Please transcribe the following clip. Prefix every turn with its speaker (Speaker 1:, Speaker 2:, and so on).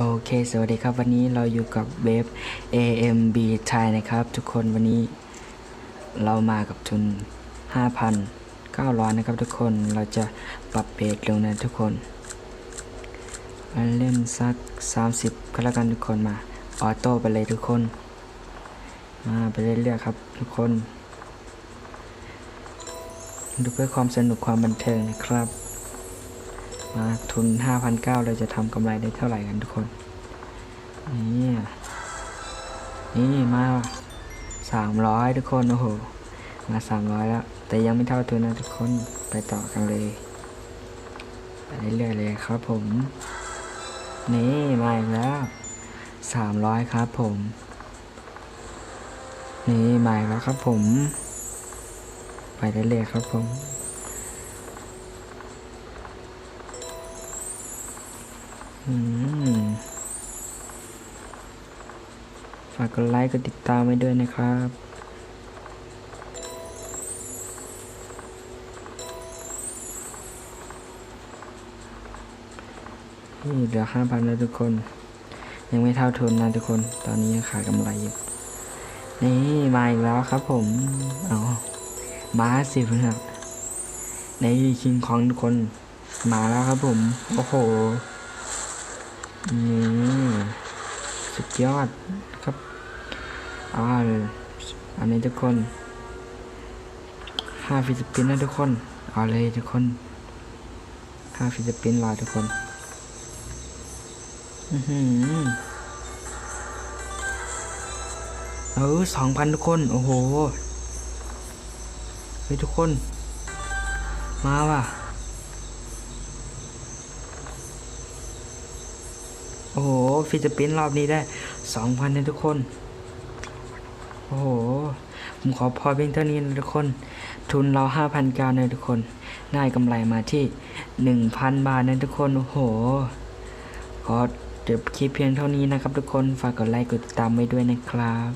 Speaker 1: โอเค สวัสดีครับ วันนี้เราอยู่กับเว็บ AMB Thai นะครับ ทุกคนวันนี้เรามากับทุน 5,900 นะครับ ทุกคนเราจะปรับเบสลงนะทุกคน เล่นสัก 30 ก็แล้วกันทุกคนมา ออโต้ไปเลยทุกคน มาไปเรื่อยๆครับ ทุกคน ดูเพื่อความสนุกความบันเทิงนะครับ มาทุน 5,900 เราจะทำกำไรได้เท่าไหร่กันทุกคน นี่ นี่มา 300 ทุกคน โอ้โห มา 300 แล้ว แต่ยังไม่เท่าทุนนะทุกคน ไปต่อกันเลย ไปเรื่อยๆเลยครับผม นี่มาอีกแล้ว 300 ครับผม นี่มาอีกแล้วครับผม ไปเรื่อยๆครับผม ฝากกดไลค์กดติดตามไว้ด้วยนะครับนี่เหลือห้าพันแล้วทุกคน ยังไม่เท่าทุนนะทุกคน ตอนนี้ยังขายกำไรอยู่ นี่มาอีกแล้วครับผม เอามาสิเพื่อนในคิงของทุกคน มาแล้วครับผม โอ้โห นี่สุดยอดครับอ่าอันนี้ทุกคนห้าฟิสปินนะทุกคน เอาเลยทุกคนห้าฟิสปินรอทุกคน อือหือเออสองพันทุกคน โอ้โห เฮ้ยทุกคน มาว่ะ อ้โหฟิลิปปินส์รอบนี้ได้สองพันเนะทุกคน โอ้โห ผมขอพอเพียงเท่านี้นะทุกคน ทุนเราห้าพันเก้านะทุกคน ได้กำไรมาที่หนึ่งพันบาทนะทุกคน โอ้โห ขอเดี๋ยวคลิปเพียงเท่านี้นะครับทุกคน ฝากกดไลค์กดติดตามไว้ด้วยนะครับ